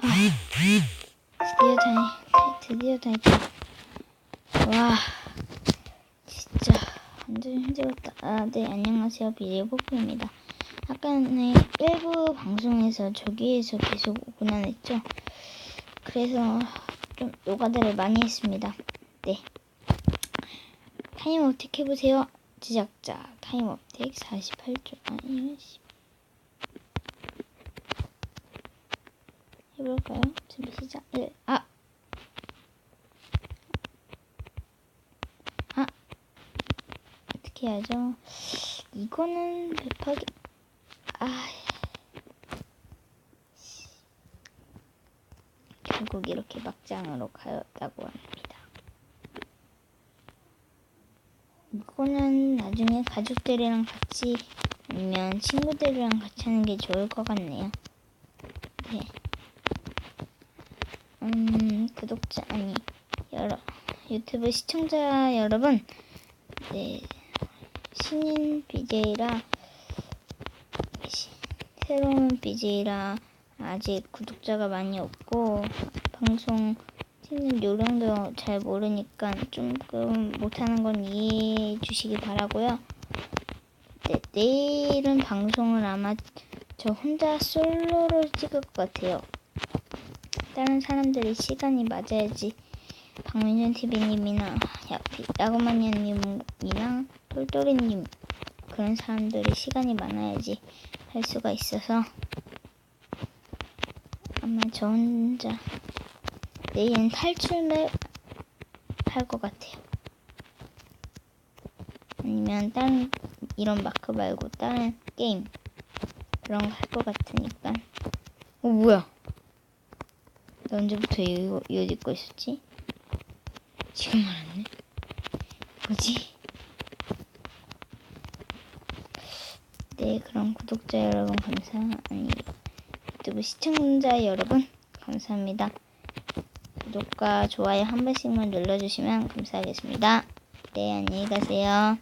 드디어 다이, 드디어 다이다. 와, 진짜 완전 힘들었다. 아, 네, 안녕하세요. 비리보프입니다. 아까는 일부 방송에서 저기에서 계속 오곤 안 했죠. 그래서 좀 노가다를 많이 했습니다. 네. 타임 어택 해보세요. 제작자 타임 어택 48초 아니요. 씨. 해볼까요? 준비 시작. 1. 아! 아! 어떻게 해야죠? 이거는 급하게 아 결국 이렇게 막장으로 가였다고 합니다. 이거는 나중에 가족들이랑 같이 아니면 친구들이랑 같이 하는 게 좋을 것 같네요. 네. 음, 구독자, 아니, 여러, 유튜브 시청자 여러분, 네, 신인 BJ라, 시- 새로운 BJ라 아직 구독자가 많이 없고, 방송 찍는 요령도 잘 모르니까 조금 못하는 건 이해해 주시기 바라고요 네, 내일은 방송을 아마 저 혼자 솔로로 찍을 것 같아요. 다른 사람들이 시간이 맞아야지 박민준 TV님이나 야구마니아님이나 똘똘이님 그런 사람들이 시간이 많아야지 할 수가 있어서 아마 저 혼자 내일은 탈출맵 할 것 같아요. 아니면 다른 이런 마크 말고 다른 게임 그런 거 할 것 같으니까. 어 뭐야? 나 언제부터 이거 이거 입고 있었지? 지금 알았네. 뭐지? 네, 그럼 구독자 여러분 감사 아니 유튜브 시청자 여러분 감사합니다. 구독과 좋아요 한 번씩만 눌러주시면 감사하겠습니다. 네, 안녕히 가세요.